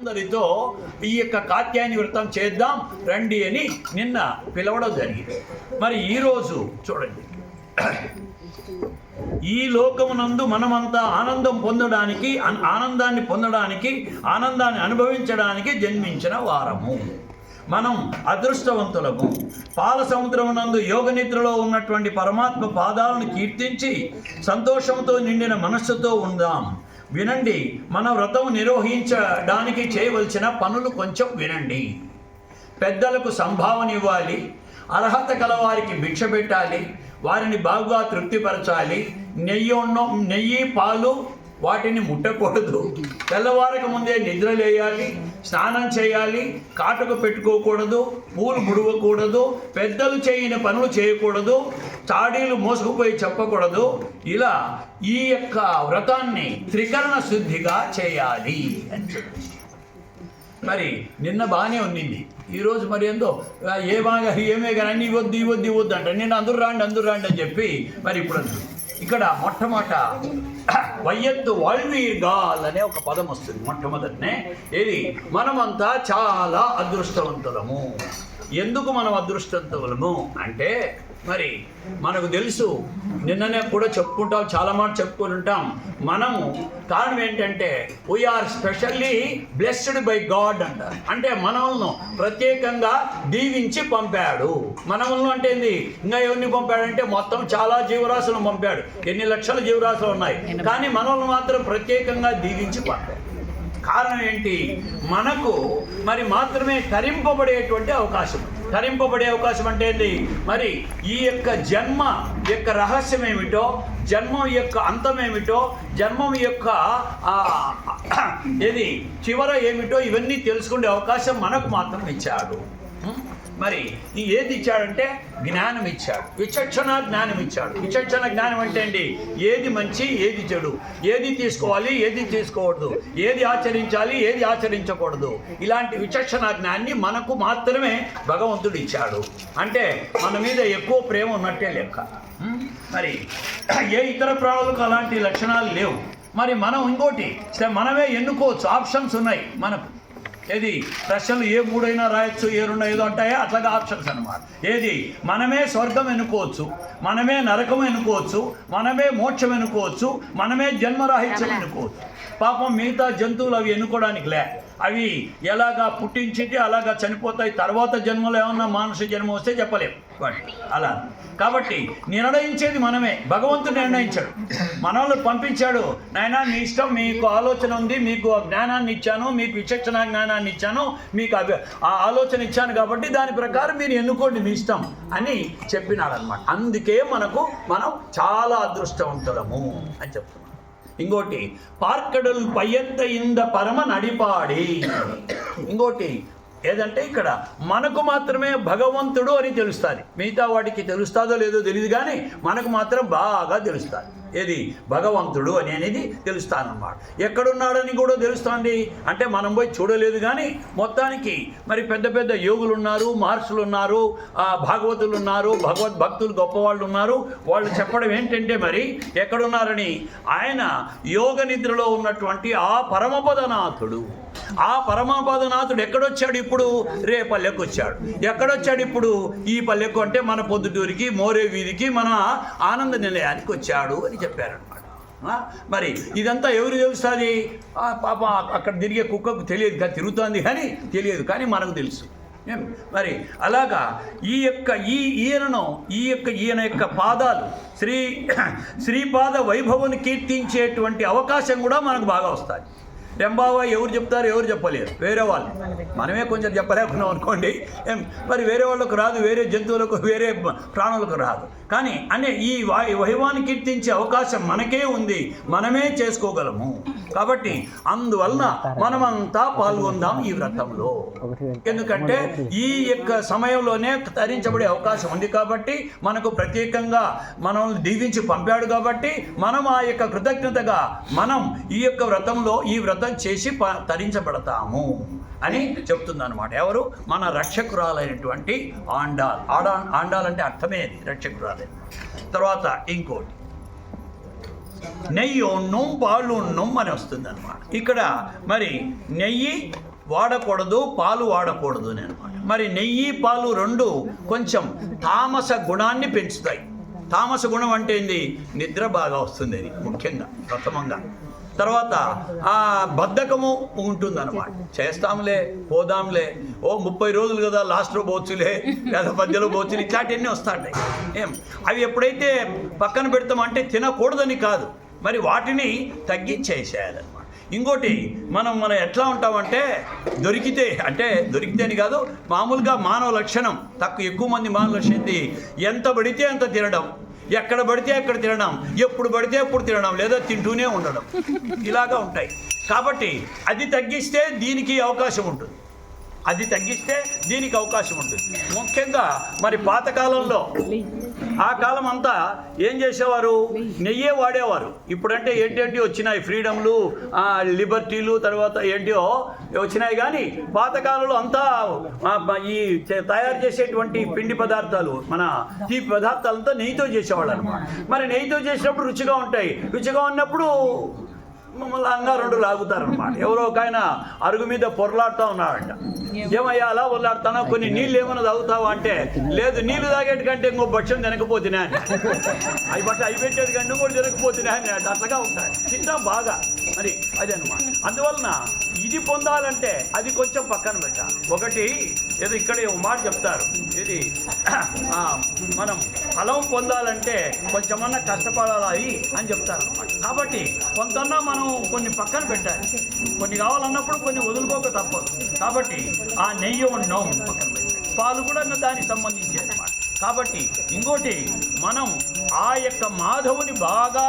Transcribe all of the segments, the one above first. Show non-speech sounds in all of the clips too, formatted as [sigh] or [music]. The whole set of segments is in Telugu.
అందరితో ఈ యొక్క కాత్యాయని వృత్తం చేద్దాం రండి అని నిన్న పిలవడం జరిగింది. మరి ఈరోజు చూడండి. ఈ లోకమునందు మనమంతా ఆనందం పొందడానికి ఆనందాన్ని పొందడానికి ఆనందాన్ని అనుభవించడానికి జన్మించిన వారము. మనం అదృష్టవంతులము. పాల సముద్రమునందు యోగ నిద్రలో ఉన్నటువంటి పరమాత్మ పాదాలను కీర్తించి సంతోషంతో నిండిన మనస్సుతో ఉందాం. వినండి. మన వ్రతం నిర్వహించడానికి చేయవలసిన పనులు కొంచెం వినండి. పెద్దలకు సంభావన ఇవ్వాలి. అర్హత కలవారికి భిక్ష పెట్టాలి. వారిని బాగా తృప్తిపరచాలి. నెయ్యి ఉన్న నెయ్యి పాలు వాటిని ముట్టకూడదు. తెల్లవారక ముందే నిద్రలేయాలి స్నానం చేయాలి. కాటుకు పెట్టుకోకూడదు. పూలు ముడవకూడదు. పెద్దలు చేయని పనులు చేయకూడదు. తాడీలు మోసుకుపోయి చెప్పకూడదు. ఇలా ఈ యొక్క వ్రతాన్ని త్రికరణ శుద్ధిగా చేయాలి అని చెప్పి. మరి నిన్న బాగానే ఉన్నింది. ఈరోజు మరి ఏందో ఏ బాగా ఏమే కానీ అన్ని ఇవ్వద్దు ఇవ్వద్దు ఇవ్వద్దు అంట నిన్న అందరు రాండి అందరు రాండి అని చెప్పి మరి ఇప్పుడు ఇక్కడ మొట్టమొదట [coughs] వయ్యత్తు వాల్మీర్గాల్ అనే ఒక పదం వస్తుంది మొట్టమొదటనే. ఇది మనమంతా చాలా అదృష్టవంతులము. ఎందుకు మనం అదృష్టవంతులము? అంటే మరి మనకు తెలుసు నిన్ననే కూడా చెప్పుకుంటాం చాలా మాట చెప్పుకొని ఉంటాం. మనము కారణం ఏంటంటే we are specially blessed by God అంటారు అంటే. మనల్ని ప్రత్యేకంగా దీవించి పంపాడు. మనల్ని అంటే ఏంది? ఇంకా ఎవరిని పంపాడంటే మొత్తం చాలా జీవరాశులను పంపాడు. ఎన్ని లక్షల జీవరాశులు ఉన్నాయి? కానీ మనల్ని మాత్రం ప్రత్యేకంగా దీవించి పంపాడు. కారణం ఏంటి? మనకు మరి మాత్రమే తరింపబడేటువంటి అవకాశం. తరింపబడే అవకాశం అంటే ఏంటి మరి ఈ యొక్క జన్మ యొక్క రహస్యం ఏమిటో జన్మం యొక్క అంతం ఏమిటో జన్మం యొక్క ఏది? చివర ఏమిటో ఇవన్నీ తెలుసుకునే అవకాశం మనకు మాత్రం ఇచ్చాడు. మరి ఈ ఏది ఇచ్చాడంటే జ్ఞానం ఇచ్చాడు. విచక్షణ జ్ఞానం ఇచ్చాడు. విచక్షణ జ్ఞానం అంటే అండి ఏది మంచి ఏది చెడు. ఏది తీసుకోవాలి ఏది తీసుకోకూడదు. ఏది ఆచరించాలి ఏది ఆచరించకూడదు. ఇలాంటి విచక్షణ జ్ఞాన్ని మనకు మాత్రమే భగవంతుడు ఇచ్చాడు. అంటే మన మీద ఎక్కువ ప్రేమ ఉన్నట్టే లెక్క. మరి ఏ ఇతర ప్రాణులకు అలాంటి లక్షణాలు లేవు. మరి మనం ఇంకోటి సరే మనమే ఎన్నుకోవచ్చు. ఆప్షన్స్ ఉన్నాయి మనకు. ఏది? ప్రశ్నలు ఏ మూడైనా రాయొచ్చు ఏ రెండు ఐదు ఉంటాయా అట్లాగా ఆప్షన్స్ అనమాట ఏది? మనమే స్వర్గం ఎన్నుకోవచ్చు మనమే నరకం ఎన్నుకోవచ్చు మనమే మోక్షం ఎన్నుకోవచ్చు మనమే జన్మరాహిత్యం ఎన్నుకోవచ్చు. పాపం మిగతా జంతువులు అవి ఎన్నుకోవడానికి లే. అవి ఎలాగా పుట్టించితే అలాగా చనిపోతాయి తర్వాత జన్మలో ఏమన్నా మానస జన్మ వస్తే చెప్పలేం. వాటి అలా. కాబట్టి నిర్ణయించేది మనమే. భగవంతుడు నిర్ణయించాడు. మనల్ని పంపించాడు. నాయనా నీ ఇష్టం మీకు ఆలోచన ఉంది మీకు ఆ జ్ఞానాన్ని ఇచ్చాను మీకు విచక్షణ జ్ఞానాన్ని ఇచ్చాను మీకు అభి- ఆ ఆలోచన ఇచ్చాను కాబట్టి దాని ప్రకారం మీరు ఎన్నుకోండి మీ ఇష్టం అని చెప్పినాడు అనమాట అందుకే మనకు మనం చాలా అదృష్టవంతులము అని చెప్తున్నాం ఇంకోటి పార్కడల్ పయ్యంత ఇంద పరమ నడిపాడి. ఇంకోటి ఏదంటే ఇక్కడ మనకు మాత్రమే భగవంతుడు అని తెలుస్తుంది. మిగతా వాటికి తెలుస్తుందో లేదో తెలియదు కానీ మనకు మాత్రం బాగా తెలుస్తుంది. ఏది? భగవంతుడు అని అనేది తెలుస్తానమాట ఎక్కడున్నాడని కూడా తెలుస్తుంది. అంటే మనం పోయి చూడలేదు కానీ మొత్తానికి మరి పెద్ద పెద్ద యోగులు ఉన్నారు మహర్షులు ఉన్నారు భాగవతులు ఉన్నారు భగవద్ భక్తులు గొప్పవాళ్ళు ఉన్నారు వాళ్ళు చెప్పడం ఏంటంటే మరి ఎక్కడున్నారని? ఆయన యోగ నిద్రలో ఉన్నటువంటి ఆ పరమపదనాథుడు. ఆ పరమపదనాథుడు ఎక్కడొచ్చాడు ఇప్పుడు? రే పల్లెకు వచ్చాడు ఎక్కడొచ్చాడు ఇప్పుడు ఈ పల్లెకు అంటే మన పొద్దుటూరికి మోరే వీధికి మన ఆనంద నిలయానికి వచ్చాడు అని చెప్పారనమాట మరి ఇదంతా ఎవరు తెలుస్తుంది? పాప అక్కడ తిరిగే కుక్కకు తెలియదు కానీ తిరుగుతోంది కానీ తెలియదు కానీ మనకు తెలుసు. ఏం? మరి అలాగా ఈ యొక్క ఈ ఈయనను ఈ యొక్క ఈయన యొక్క పాదాలు శ్రీ శ్రీపాద వైభవం కీర్తించేటువంటి అవకాశం కూడా మనకు బాగా వస్తుంది. రెంబావ ఎవరు చెప్తారు ఎవరు చెప్పలేరు. వేరే వాళ్ళు. మనమే కొంచెం చెప్పలేకున్నాం అనుకోండి. మరి వేరే వాళ్ళకు రాదు వేరే జంతువులకు వేరే ప్రాణులకు రాదు. కానీ అనే ఈ ఈ వైభవాన్ని కీర్తించే అవకాశం మనకే ఉంది. మనమే చేసుకోగలము. కాబట్టి అందువలన మనమంతా పాల్గొందాం ఈ వ్రతంలో. ఎందుకంటే ఈ యొక్క సమయంలోనే తరించబడే అవకాశం ఉంది కాబట్టి మనకు ప్రత్యేకంగా మనల్ని దీవించి పంపాడు కాబట్టి మనం ఆ యొక్క కృతజ్ఞతగా మనం ఈ యొక్క వ్రతంలో ఈ వ్రతం చేసి ప- తరించబడతాము అని చెప్తుందనమాట ఎవరు? మన రక్షకురాలైనటువంటి ఆండాల్. ఆడా ఆండాల్ అంటే అర్థమే అది రక్షకురాలే. తర్వాత ఇంకోటి. నెయ్యి ఉన్నం పాలు ఉన్నం అని వస్తుంది అనమాట ఇక్కడ మరి నెయ్యి వాడకూడదు పాలు వాడకూడదు అని అనమాట మరి నెయ్యి పాలు రెండు కొంచెం తామస గుణాన్ని పెంచుతాయి. తామస గుణం అంటే ఏంది? నిద్ర బాగా వస్తుంది అది ముఖ్యంగా ప్రథమంగా. తర్వాత ఆ బద్ధకము ఉంటుందన్నమాట. చేస్తాంలే పోదాంలే. ఓ ముప్పై రోజులు కదా లాస్ట్లో పోవచ్చులే లేదా మధ్యలో పోవచ్చు ఇట్లాంటివన్నీ వస్తాయి ఏం? అవి ఎప్పుడైతే పక్కన పెడతామంటే తినకూడదని కాదు. మరి వాటిని తగ్గించేసేయాలన్నమాట. ఇంకోటి మనం మనం ఎట్లా ఉంటామంటే దొరికితే అంటే దొరికితే అని కాదు మామూలుగా మానవ లక్షణం తక్కువ ఎక్కువ మంది మానవ లక్షణం ఎంత పడితే అంత తినడం. ఎక్కడ పడితే అక్కడ తినడం ఎప్పుడు పడితే అప్పుడు తినడం లేదా తింటూనే ఉండడం. ఇలాగా ఉంటాయి. కాబట్టి అది తగ్గిస్తే దీనికి అవకాశం ఉంటుంది. అది తగ్గిస్తే దీనికి అవకాశం ఉంటుంది. ముఖ్యంగా మరి పాతకాలంలో ఆ కాలం అంతా ఏం చేసేవారు? నెయ్యే వాడేవారు. ఇప్పుడంటే ఏంటేంటి వచ్చినాయి ఫ్రీడమ్లు లిబర్టీలు తర్వాత ఏంటో వచ్చినాయి కానీ పాతకాలంలో అంతా ఈ తయారు చేసేటువంటి పిండి పదార్థాలు మన తీపి పదార్థాలంతా నెయ్యితో చేసేవాళ్ళు అనమాట మరి నెయ్యితో చేసినప్పుడు రుచిగా ఉంటాయి. రుచిగా ఉన్నప్పుడు మమ్మల్ని అంగా రెండు లాగుతారనమాట ఎవరో ఒక ఆయన అరుగు మీద పొరలాడుతూ ఉన్నాడంట. ఏమయ్యా అలా పొరలాడుతానా? కొన్ని నీళ్ళు ఏమైనా తాగుతావా అంటే లేదు నీళ్ళు తాగేటి కంటే ఇంకో భక్ష్యం తినకపోతున్నా అని. అవి బట్ట అవి పెట్టేది కంటే కూడా తినకపోతున్నా అట్లాగా అంట. ఉంటాయి. తింటాం బాగా. మరి అదే అనమాట అందువలన ఇది పొందాలంటే అది కొంచెం పక్కన పెట్టాలి ఒకటి ఏదో ఇక్కడ ఒక మాట చెప్తారు. ఇది మనం ఫలం పొందాలంటే కొంచెమన్నా కష్టపడాలి అని చెప్తారు కాబట్టి కొంతన్నా మనం కొన్ని పక్కన పెట్టాలి. కొన్ని కావాలన్నప్పుడు కొన్ని వదులుకోక తప్పదు. కాబట్టి ఆ నెయ్యి ఉండడం పక్కన పాలు కూడా దానికి సంబంధించి అనమాట కాబట్టి ఇంకోటి మనం ఆ యొక్క మాధవుని బాగా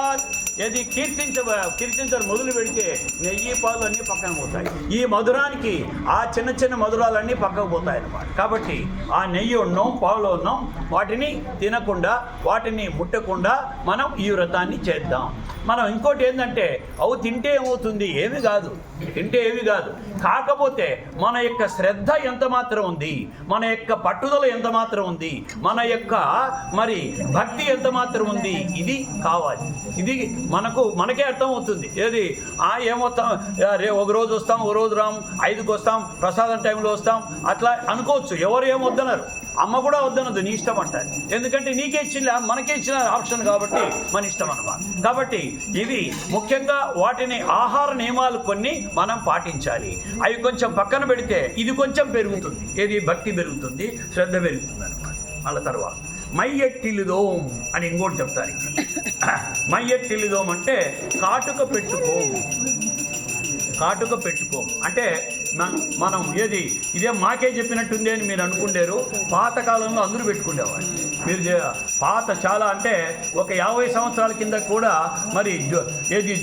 ఏది కీర్తించ కీర్తించడం మొదలు పెడితే నెయ్యి పాలు అన్నీ పక్కన పోతాయి. ఈ మధురానికి ఆ చిన్న చిన్న మధురాలన్నీ పక్కకు పోతాయి అన్నమాట. కాబట్టి ఆ నెయ్యి ఉన్నాం పాలు ఉన్నాం వాటిని తినకుండా వాటిని ముట్టకుండా మనం ఈ వ్రతాన్ని చేద్దాం. మనం ఇంకోటి ఏంటంటే అవు తింటే ఏమవుతుంది? ఏమి కాదు. తింటే ఏమి కాదు. కాకపోతే మన యొక్క శ్రద్ధ ఎంత మాత్రం ఉంది? మన యొక్క పట్టుదల ఎంత మాత్రం ఉంది? మన యొక్క మరి భక్తి ఎంత మాత్రం ఉంది? ఇది కావాలి. ఇది మనకు మనకే అర్థం అవుతుంది ఏది? ఆ ఏమవుతాం రే ఒక రోజు వస్తాం ఒక రోజు రాం ఐదుకి వస్తాం ప్రసాదం టైంలో వస్తాం అట్లా అనుకోవచ్చు. ఎవరు ఏమొద్దన్నారు? అమ్మ కూడా వద్దనదు నీ ఇష్టం అంటారు. ఎందుకంటే నీకే ఇచ్చిన మనకే ఇచ్చిన ఆప్షన్ కాబట్టి మన ఇష్టం అనమాట. కాబట్టి ఇది ముఖ్యంగా వాటిని ఆహార నియమాలు కొన్ని మనం పాటించాలి. అవి కొంచెం పక్కన పెడితే ఇది కొంచెం పెరుగుతుంది. ఏది? భక్తి పెరుగుతుంది శ్రద్ధ పెరుగుతుంది అనమాట. మళ్ళీ తర్వాత మైయెట్టిలిదోం అని ఇంకోటి చెప్తారు ఇక్కడ. అంటే కాటుక పెట్టుకోం కాటుక పెట్టుకో అంటే మనం ఏది ఇదే మాకే చెప్పినట్టుంది అని మీరు అనుకుంటారు పాతకాలంలో అందరూ పెట్టుకునేవారు మీరు పాత చాలా అంటే ఒక యాభై సంవత్సరాల కింద కూడా మరి ఏది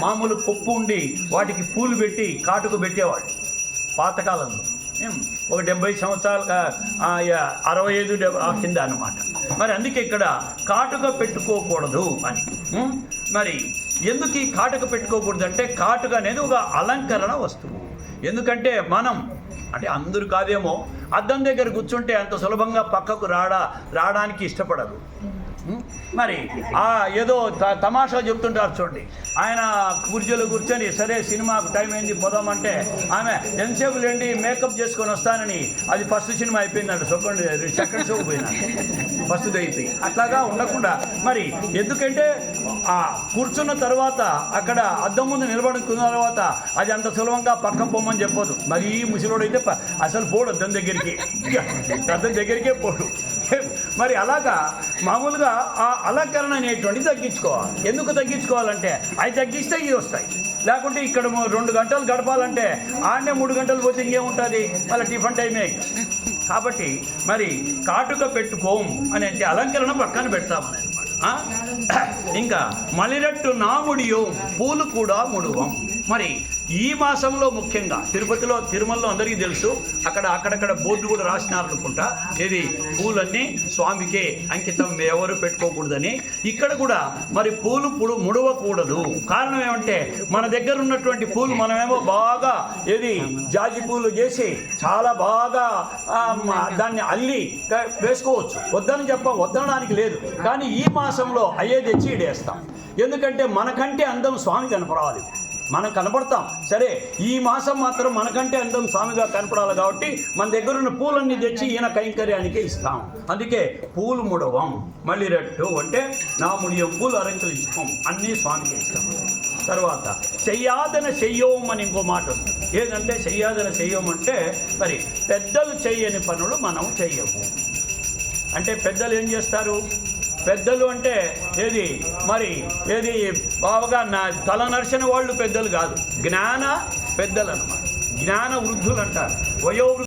మామూలు కొప్పు ఉండి వాటికి పూలు పెట్టి కాటుకు పెట్టేవాడు పాతకాలంలో ఒక డెబ్బై సంవత్సరాల అరవై ఐదు కింద అనమాట మరి అందుకే ఇక్కడ కాటుక పెట్టుకోకూడదు అని. మరి ఎందుకు ఈ కాటుక పెట్టుకోకూడదు అంటే కాటుక అనేది ఒక అలంకరణ వస్తువు. ఎందుకంటే మనం అంటే అందరూ కాదేమో అద్దం దగ్గర కూర్చుంటే అంత సులభంగా పక్కకు రాడా రావడానికి ఇష్టపడరు. మరి ఆ ఏదో తమాషా చెప్తుంటారు చూడండి. ఆయన కుర్చీలో కూర్చొని సరే సినిమాకు టైం అయింది పోదామంటే ఆమె ఎంతసేపు లేండి మేకప్ చేసుకొని వస్తానని. అది ఫస్ట్ సినిమా అయిపోయిందంట సెకండ్ సెకండ్ షో పోయినా ఫస్ట్ అయిపోయి అట్లాగా ఉండకుండా మరి ఎందుకంటే ఆ కూర్చున్న తర్వాత అక్కడ అద్దం ముందు నిలబడుకున్న తర్వాత అది అంత సులభంగా పక్కన పొమ్మని చెప్పదు మరి ఈ ముసిలోడైతే అసలు పోడు అద్దం దగ్గరికి. అద్దం దగ్గరికే పోడు. మరి అలాగా మామూలుగా ఆ అలంకరణ అనేటువంటి తగ్గించుకోవాలి. ఎందుకు తగ్గించుకోవాలంటే అవి తగ్గిస్తే ఇవి వస్తాయి. లేకుంటే ఇక్కడ రెండు గంటలు గడపాలంటే ఆడనే మూడు గంటలు పోతే ఇంకేముంటుంది మళ్ళీ టిఫిన్ టైమే. కాబట్టి మరి కాటుక పెట్టుకోం అనే అలంకరణ పక్కన పెడతామని అనమాట ఇంకా మలిరట్టు నాముడియో పూలు కూడా ముడువం. మరి ఈ మాసంలో ముఖ్యంగా తిరుపతిలో తిరుమలలో అందరికీ తెలుసు అక్కడ అక్కడక్కడ బోర్డు కూడా రాసినారు అనుకుంటా ఏది? పూలన్నీ స్వామికే అంకితం ఎవరు పెట్టుకోకూడదని. ఇక్కడ కూడా మరి పూలు పుడు ముడవకూడదు. కారణం ఏమంటే మన దగ్గర ఉన్నటువంటి పూలు మనమేమో బాగా ఏది? జాజి పూలు చేసి చాలా బాగా దాన్ని అల్లి వేసుకోవచ్చు. వద్దని చెప్ప వద్దనడానికి లేదు. కానీ ఈ మాసంలో అయ్యే తెచ్చి ఇడేస్తాం. ఎందుకంటే మనకంటే అందం స్వామి కనపడాలి. మనం కనపడతాం. సరే ఈ మాసం మాత్రం మనకంటే అందం స్వామిగా కనపడాలి కాబట్టి మన దగ్గర ఉన్న పూలన్నీ తెచ్చి ఈయన కైంకర్యానికి ఇస్తాం. అందుకే పూలు ముడవం మళ్ళీ రెట్టు అంటే నా ముడియం పూలు అలంకరించుకోం. అన్నీ స్వామికి ఇస్తాం. తర్వాత చెయ్యాదన చెయ్యోం అని ఇంకో మాట వస్తుంది. ఏదంటే చెయ్యాదన చెయ్యం అంటే మరి పెద్దలు చేయని పనులు మనం చెయ్యము. అంటే పెద్దలు ఏం చేస్తారు? పెద్దలు అంటే ఏది? మరి ఏది? బావగా నా తల నరిచిన వాళ్ళు పెద్దలు కాదు. జ్ఞాన పెద్దలు అన్నమాట జ్ఞాన వృద్ధులు అంటారు వయోవృద్ధులు